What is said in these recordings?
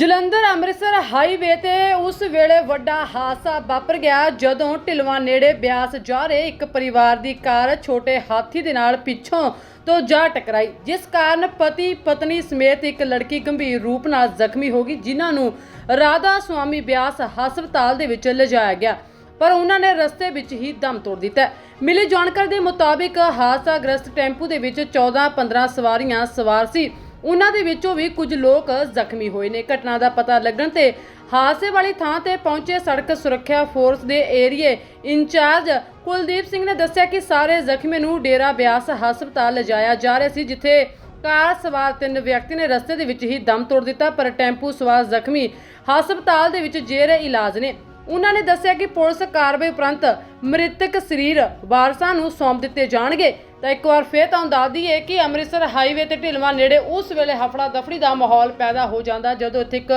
Jalandhar Amritsar highway ਤੇ ਉਸ ਵੇਲੇ ਵੱਡਾ ਹਾਦਸਾ ਵਾਪਰ ਗਿਆ, ਜਦੋਂ ਢਿਲਵਾਂ ਨੇੜੇ ਬਿਆਸ ਜਾ ਰਹੇ ਇੱਕ ਪਰਿਵਾਰ ਦੀ ਕਾਰ ਛੋਟੇ ਹਾਥੀ ਦੇ ਨਾਲ ਪਿੱਛੋਂ ਤੋਂ ਜਾ ਟਕਰਾਈ, ਜਿਸ ਕਾਰਨ ਪਤੀ ਪਤਨੀ ਸਮੇਤ ਇੱਕ ਲੜਕੀ ਗੰਭੀਰ ਰੂਪ ਨਾਲ ਜ਼ਖਮੀ ਹੋ ਗਈ, ਜਿਨ੍ਹਾਂ ਨੂੰ ਰਾਧਾ ਸੁਆਮੀ ਬਿਆਸ ਹਸਪਤਾਲ ਦੇ ਵਿੱਚ ਲਿਜਾਇਆ ਗਿਆ, ਪਰ ਉਹਨਾਂ ਨੇ ਰਸਤੇ ਵਿੱਚ ਹੀ ਦਮ ਤੋੜ ਦਿੱਤਾ। ਮਿਲੀ ਜਾਣਕਾਰੀ ਦੇ ਮੁਤਾਬਿਕ ਹਾਦਸਾ ਗ੍ਰਸਤ ਟੈਂਪੂ ਦੇ ਵਿੱਚ 14-15 ਸਵਾਰੀਆਂ ਸਵਾਰ ਸੀ। ਉਹਨਾਂ ਦੇ ਵਿੱਚੋਂ ਵੀ ਕੁਝ ਲੋਕ ਜ਼ਖਮੀ ਹੋਏ ਨੇ। ਘਟਨਾ ਦਾ ਪਤਾ ਲੱਗਣ ਤੇ ਹਾਦਸੇ ਵਾਲੀ ਥਾਂ ਤੇ ਪਹੁੰਚੇ ਸੜਕ ਸੁਰੱਖਿਆ ਫੋਰਸ ਦੇ ਏਰੀਏ ਇੰਚਾਰਜ ਕੁਲਦੀਪ ਸਿੰਘ ਨੇ ਦੱਸਿਆ ਕਿ ਸਾਰੇ ਜ਼ਖਮੀ ਨੂੰ ਡੇਰਾ ਬਿਆਸ ਹਸਪਤਾਲ ਲਿਜਾਇਆ ਜਾ ਰਿਹਾ ਸੀ, ਜਿੱਥੇ ਕਾਰ ਸਵਾਰ ਤਿੰਨ ਵਿਅਕਤੀ ਨੇ ਰਸਤੇ ਦੇ ਵਿੱਚ ਹੀ ਦਮ ਤੋੜ ਦਿੱਤਾ, ਪਰ ਟੈਂਪੂ ਸਵਾਰ ਜ਼ਖਮੀ ਹਸਪਤਾਲ ਦੇ ਵਿੱਚ ਜੇਰੇ ਇਲਾਜ ਨੇ। ਉਹਨਾਂ ਨੇ ਦੱਸਿਆ ਕਿ ਪੁਲਿਸ ਕਾਰਵਾਈ ਉਪਰੰਤ ਮ੍ਰਿਤਕ ਸਰੀਰ ਵਾਰਸਾਂ ਨੂੰ ਸੌਂਪ ਦਿੱਤੇ ਜਾਣਗੇ। ਤਾਂ ਇੱਕ ਵਾਰ ਫੇਰ ਤੁਹਾਨੂੰ ਦੱਸ ਦਈਏ ਕਿ ਅੰਮ੍ਰਿਤਸਰ ਹਾਈਵੇ ਤੇ ਢਿਲਵਾਂ ਨੇੜੇ ਉਸ ਵੇਲੇ ਹਫੜਾ ਦਫੜੀ ਦਾ ਮਾਹੌਲ ਪੈਦਾ ਹੋ ਜਾਂਦਾ ਜਦੋਂ ਇੱਥੇ ਇੱਕ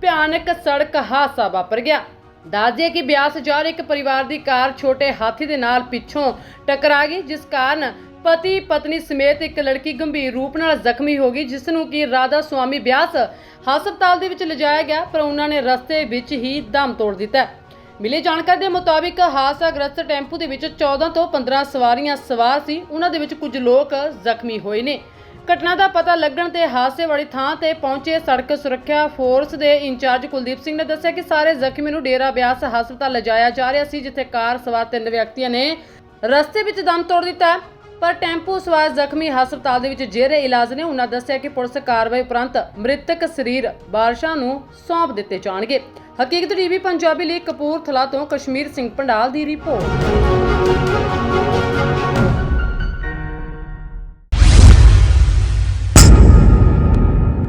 ਭਿਆਨਕ ਸੜਕ ਹਾਦਸਾ ਵਾਪਰ ਗਿਆ। ਦੱਸਦੇ ਕਿ ਬਿਆਸ ਜਾ ਰਹੀ ਇੱਕ ਪਰਿਵਾਰ ਦੀ ਕਾਰ ਛੋਟੇ ਹਾਥੀ ਦੇ ਨਾਲ ਪਿੱਛੋਂ ਟਕਰਾ ਗਈ, ਜਿਸ ਕਾਰਨ ਪਤੀ ਪਤਨੀ ਸਮੇਤ ਇੱਕ ਲੜਕੀ ਗੰਭੀਰ ਰੂਪ ਨਾਲ ਜ਼ਖਮੀ ਹੋ ਗਈ, ਜਿਸ ਨੂੰ ਕਿ ਰਾਧਾ ਸੁਆਮੀ ਬਿਆਸ ਹਸਪਤਾਲ ਦੇ ਵਿੱਚ ਲਿਜਾਇਆ ਗਿਆ, ਪਰ ਉਹਨਾਂ ਨੇ ਰਸਤੇ ਵਿੱਚ ਹੀ ਦਮ ਤੋੜ ਦਿੱਤਾ। ਮਿਲੀ ਜਾਣਕਾਰੀ ਦੇ ਮੁਤਾਬਿਕ ਹਾਦਸਾਗ੍ਰਸਤ ਟੈਂਪੂ ਦੇ ਵਿੱਚ 14 ਤੋਂ 15 ਸਵਾਰੀਆਂ ਸਵਾਰ ਸੀ। ਉਹਨਾਂ ਦੇ ਵਿੱਚ ਕੁਝ ਲੋਕ ਜ਼ਖਮੀ ਹੋਏ ਨੇ। ਘਟਨਾ ਦਾ ਪਤਾ ਲੱਗਣ ਤੇ ਹਾਦਸੇ ਵਾਲੀ ਥਾਂ ਤੇ ਪਹੁੰਚੇ ਸੜਕ ਸੁਰੱਖਿਆ ਫੋਰਸ ਦੇ ਇੰਚਾਰਜ ਕੁਲਦੀਪ ਸਿੰਘ ਨੇ ਦੱਸਿਆ ਕਿ ਸਾਰੇ ਜ਼ਖਮੀ ਨੂੰ ਡੇਰਾ ਬਿਆਸ ਹਸਪਤਾਲ ਲਿਜਾਇਆ ਜਾ ਰਿਹਾ ਸੀ, ਜਿੱਥੇ ਕਾਰ ਸਵਾਰ ਤਿੰਨ ਵਿਅਕਤੀਆਂ ਨੇ ਰਸਤੇ ਵਿੱਚ ਦਮ ਤੋੜ ਦਿੱਤਾ। ਪਰ ਟੈਂਪੂ ਸਵਾਰ ਜ਼ਖਮੀ ਹਸਪਤਾਲ ਦੇ ਵਿੱਚ ਜੇਰੇ ਇਲਾਜ ਨੇ ਉਹਨਾਂ ਦੱਸਿਆ ਕਿ ਪੁਲਿਸ ਕਾਰਵਾਈ ਉਪਰੰਤ ਮ੍ਰਿਤਕ ਸਰੀਰ ਬਾਰਸ਼ਾਂ ਨੂੰ ਸੌਂਪ ਦਿੱਤੇ ਜਾਣਗੇ। ਹਕੀਕਤ ਟੀਵੀ ਪੰਜਾਬੀ ਲਈ ਕਪੂਰਥਲਾ ਤੋਂ ਕਸ਼ਮੀਰ ਸਿੰਘ ਪੰਡਾਲ ਦੀ ਰਿਪੋਰਟ।